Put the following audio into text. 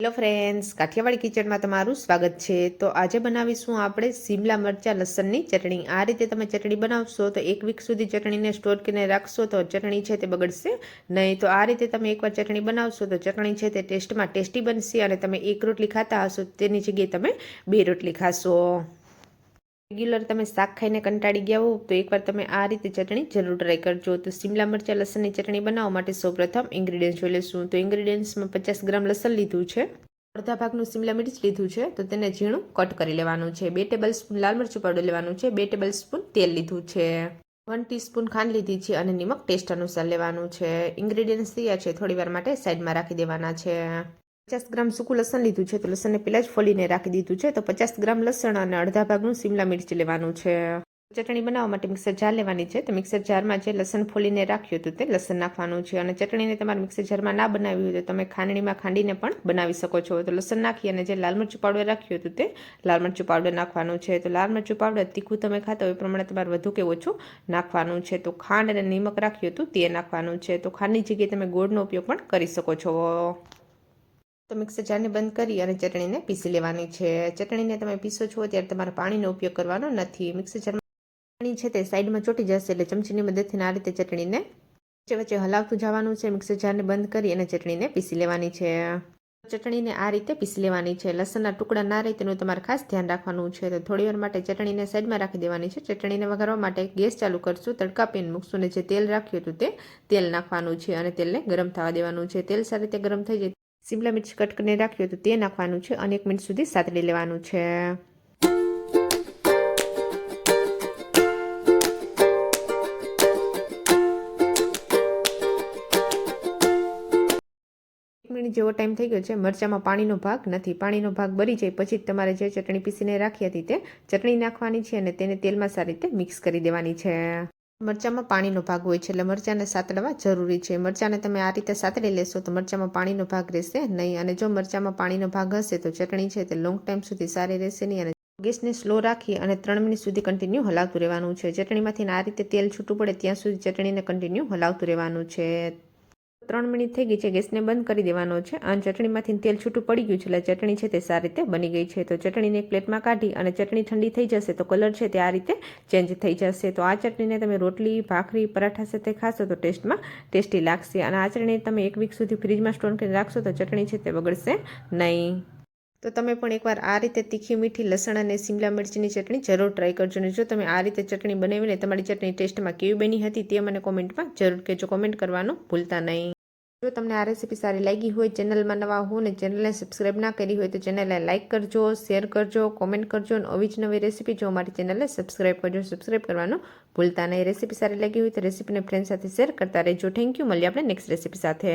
Hello friends, Kathiawadi કિચનમાં તમારું સ્વાગત છે. તો આજે બનાવીશું આપણે સિમલા મરચાં લસણની ચટણી. આ રીતે તમે ચટણી બનાવશો તો એક વીક સુધી ચટણીને સ્ટોર કરીને રાખશો તો ચટણી છે તે બગડશે નહીં. તો આ રીતે તમે એકવાર ચટણી બનાવશો તો ચટણી છે તે ટેસ્ટમાં ટેસ્ટી બનશે અને તમે એક રોટલી ખાતા હશો તેની જગ્યાએ તમે બે રોટલી ખાશો. રેગ્યુલર તમે શાક ખાઈને કંટાળી ગયા હો તો એકવાર તમે આ રીતે ચટણી જરૂર ટ્રાય કરજો. તો સિમલા મરચાં, લસણની ચટણી બનાવવા માટે સૌપ્રથમ ઇન્ગ્રીડિયન્ટ્સ જોઈ લઈશું. તો ઇન્ગ્રીડિયન્ટ્સમાં પચાસ ગ્રામ લસણ લીધું છે. અડધા ભાગનું સિમલા મિર્ચ લીધું છે. તો તેને ઝીણું કટ કરી લેવાનું છે. બે ટેબલ સ્પૂન લાલ મરચું પાવડર લેવાનું છે. બે ટેબલ સ્પૂન તેલ લીધું છે. વન ટીસ્પૂન ખાંડ લીધી છે અને નિમક ટેસ્ટ અનુસાર લેવાનું છે. ઇન્ગ્રીડિયન્ટ્સ તૈયાર છે. થોડી વાર માટે સાઈડમાં રાખી દેવાના છે. પચાસ ગ્રામ સૂકું લસણ લીધું છે, તો લસણને પહેલાં જ ફોલીને રાખી દીધું છે, તો પચાસ ગ્રામ લસણ અને અડધા ભાગનું સિમલા મિર્ચ લેવાનું છે. ચટણી બનાવવા માટે મિક્સર જાર લેવાની છે, તો મિક્સર જારમાં જે લસણ ફોલીને રાખ્યું હતું તે લસણ નાખવાનું છે. અને ચટણીને તમારે મિક્સર જારમાં ના બનાવી હોય તો તમે ખાંડણીમાં ખાંડીને પણ બનાવી શકો છો. તો લસણ નાખી અને જે લાલ મરચું પાવડર રાખ્યું હતું તે લાલ મરચું પાવડર નાખવાનું છે. તો લાલ મરચું પાવડર તીખું તમે ખાતા હોય એ પ્રમાણે તમારે વધુ કે ઓછું નાખવાનું છે. તો ખાંડ અને નિમક રાખ્યું હતું તે નાખવાનું છે. તો ખાંડની જગ્યાએ તમે ગોળનો ઉપયોગ પણ કરી શકો છો. તો મિક્સર જારને બંધ કરી અને ચટણીને પીસી લેવાની છે. ચટણીને તમે પીસો છો ત્યારે તમારે પાણીનો ઉપયોગ કરવાનો નથી. મિક્સર ચટણી છે તે સાઈડમાં ચોટી જશે એટલે ચમચીની મદદથી આ રીતે ચટણીને વચ્ચે વચ્ચે હલાવતું જવાનું છે. મિક્સર જારને બંધ કરી અને ચટણીને પીસી લેવાની છે. ચટણીને આ રીતે પીસી લેવાની છે. લસણના ટુકડા ના રહે તેનું તમારે ખાસ ધ્યાન રાખવાનું છે. તો થોડી વાર માટે ચટણીને સાઈડમાં રાખી દેવાની છે. ચટણીને વઘારવા માટે ગેસ ચાલુ કરશું. તડકા પેન મૂકશું ને જે તેલ રાખ્યું હતું તે તેલ નાખવાનું છે અને તેલને ગરમ થવા દેવાનું છે. તેલ સારી રીતે ગરમ થઈ જાય સિમલા મિર્ચ કટ કરીને રાખ્યું તો તે નાખવાનું છે અને એક મિનિટ સુધી સાતડી લેવાનું છે મિનિટ જેવો ટાઈમ થઈ ગયો છે, મરચાંમાં પાણીનો ભાગ નથી. પાણીનો ભાગ બળી જાય પછી તમારે જે ચટણી પીસીને રાખી હતી તે ચટણી નાખવાની છે અને તેને તેલમાં સારી રીતે મિક્સ કરી દેવાની છે. મરચાંમાં પાણીનો ભાગ હોય છે એટલે મરચાંને સાતડવા જરૂરી છે. મરચાંને તમે આ રીતે સાતડી લેશો તો મરચાંમાં પાણીનો ભાગ રહેશે નહીં અને જો મરચાંમાં પાણીનો ભાગ હશે તો ચટણી છે તે લોંગ ટાઈમ સુધી સારી રહેશે નહીં અને ગેસને સ્લો રાખી અને ત્રણ મિનિટ સુધી કન્ટિન્યુ હલાવતું રહેવાનું છે. ચટણીમાંથી આ રીતે તેલ છૂટું પડે ત્યાં સુધી ચટણીને કન્ટિન્યુ હલાવતું રહેવાનું છે. ત્રણ મિનિટ થઈ ગઈ છે, ગેસને બંધ કરી દેવાનો છે. અને ચટણીમાંથી તેલ છૂટું પડી ગયું છે, એટલે ચટણી છે તે સારી રીતે બની ગઈ છે. તો ચટણીને એક પ્લેટમાં કાઢી અને ચટણી ઠંડી થઈ જશે તો કલર છે તે આ રીતે ચેન્જ થઈ જશે. તો આ ચટણીને તમે રોટલી, ભાખરી, પરાઠા સાથે ખાશો તો ટેસ્ટમાં ટેસ્ટી લાગશે. અને આ ચટણી તમે એક વીક સુધી ફ્રીજમાં સ્ટોર કરીને રાખશો તો ચટણી છે તે બગડશે નહીં. તો તમે પણ એકવાર આ રીતે તીખી મીઠી લસણ અને સિમલા મિર્ચીની ચટણી જરૂર ટ્રાય કરજો. અને જો તમે આ રીતે ચટણી બનાવીને તમારી ચટણી ટેસ્ટમાં કેવી બની હતી તે મને કોમેન્ટમાં જરૂર કહેજો. કોમેન્ટ કરવાનું ભૂલતા નહીં. જો તમને આ રેસીપી સારી લાગી હોય ચેનલમાં નવા હો ને ચેનલને સબસ્ક્રાઇબ ના કરી હોય તો ચેનલને લાઇક કરજો શેર કરજો કોમેન્ટ કરજો અને આવી જ નવી રેસીપી જો મારી ચેનલને સબસ્ક્રાઇબ કરજો. સબસ્ક્રાઇબ કરવાનું ભૂલતા નહીં. રેસીપી સારી લાગી હોય તો રેસીપીને ફ્રેન્ડ સાથે શેર કરતા રહેજો. થેન્ક યુ મળીએ આપણે નેક્સ્ટ રેસીપી સાથે.